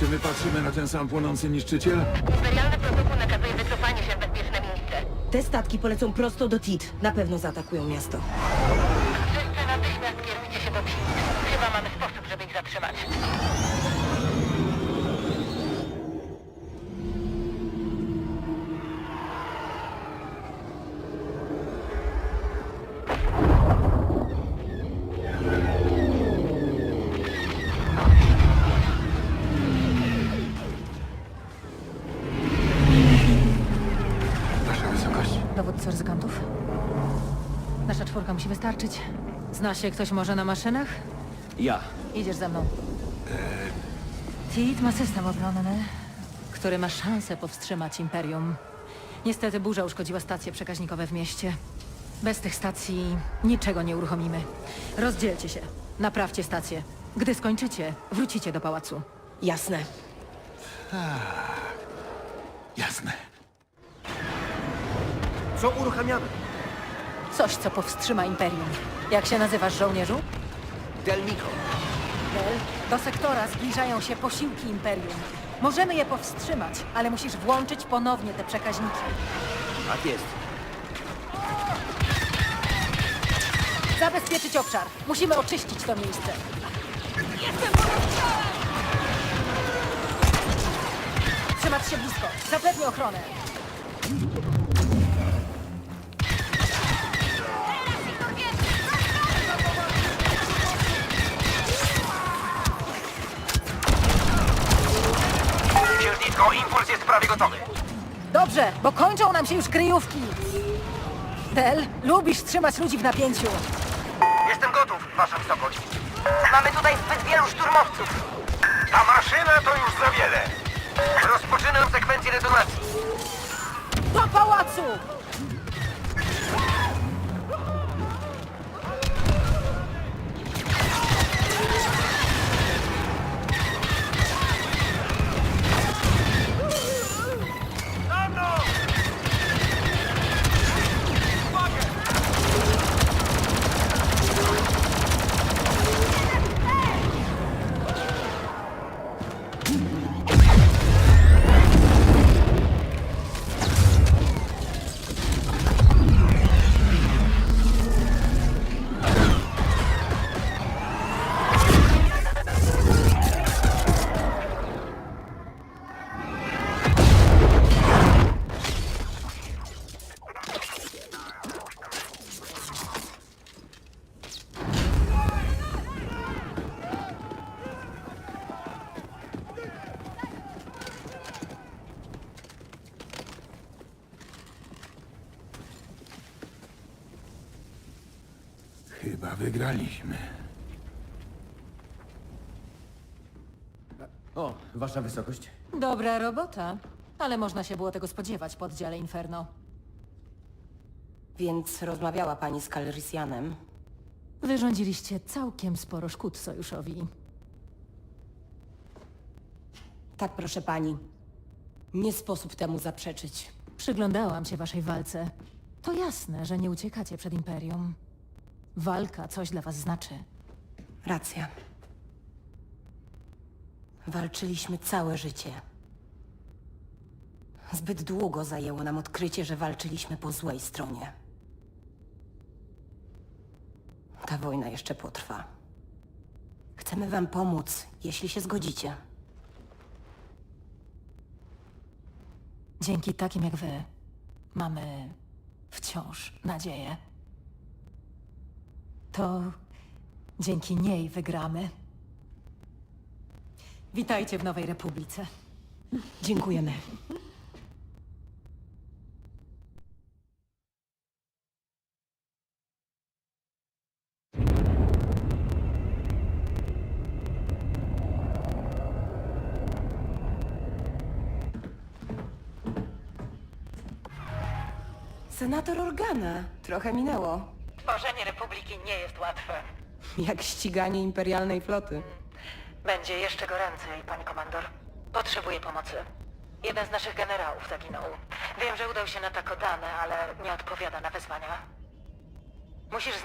Czeka ten sam płonący niszczyciel? Imperialny protokół nakazuje wycofanie się w bezpieczne miejsce. Te statki polecą prosto do Tit. Na pewno zaatakują miasto. Wszyscy natychmiast kierujcie się do Tit. Chyba mamy sposób, żeby ich zatrzymać. Dowódco ryzykantów? Nasza czwórka musi wystarczyć. Zna się ktoś może na maszynach? Ja. Idziesz ze mną. TIT ma system obronny, który ma szansę powstrzymać Imperium. Niestety burza uszkodziła stacje przekaźnikowe w mieście. Bez tych stacji niczego nie uruchomimy. Rozdzielcie się. Naprawcie stację. Gdy skończycie, wrócicie do pałacu. Jasne. Jasne. Co uruchamiamy? Coś, co powstrzyma Imperium. Jak się nazywasz, żołnierzu? Delmiko. Del, do sektora zbliżają się posiłki Imperium. Możemy je powstrzymać, ale musisz włączyć ponownie te przekaźniki. Tak jest. Zabezpieczyć obszar. Musimy oczyścić to miejsce. Trzymać się blisko. Zapewnię ochronę. Jest prawie gotowy. Dobrze, bo kończą nam się już kryjówki. Del, lubisz trzymać ludzi w napięciu. Jestem gotów, wasza wysokość. Mamy tutaj zbyt wielu szturmowców. Ta maszyna to już za wiele. Rozpoczynam sekwencję detonacji. Do pałacu! Chyba wygraliśmy. O, wasza wysokość. Dobra robota, ale można się było tego spodziewać po oddziale Inferno. Więc rozmawiała pani z Calrissianem. Wyrządziliście całkiem sporo szkód sojuszowi. Tak, proszę pani. Nie sposób temu zaprzeczyć. Przyglądałam się waszej walce. To jasne, że nie uciekacie przed Imperium. Walka coś dla was znaczy. Racja. Walczyliśmy całe życie. Zbyt długo zajęło nam odkrycie, że walczyliśmy po złej stronie. Ta wojna jeszcze potrwa. Chcemy wam pomóc, jeśli się zgodzicie. Dzięki takim jak wy mamy wciąż nadzieję. To dzięki niej wygramy. Witajcie w Nowej Republice. Dziękujemy. Senator Organa. Trochę minęło. Tworzenie Republiki nie jest łatwe. Jak ściganie imperialnej floty. Będzie jeszcze goręcej, pani komandor. Potrzebuję pomocy. Jeden z naszych generałów zaginął. Wiem, że udał się na Takodane, ale nie odpowiada na wezwania. Musisz znaleźć...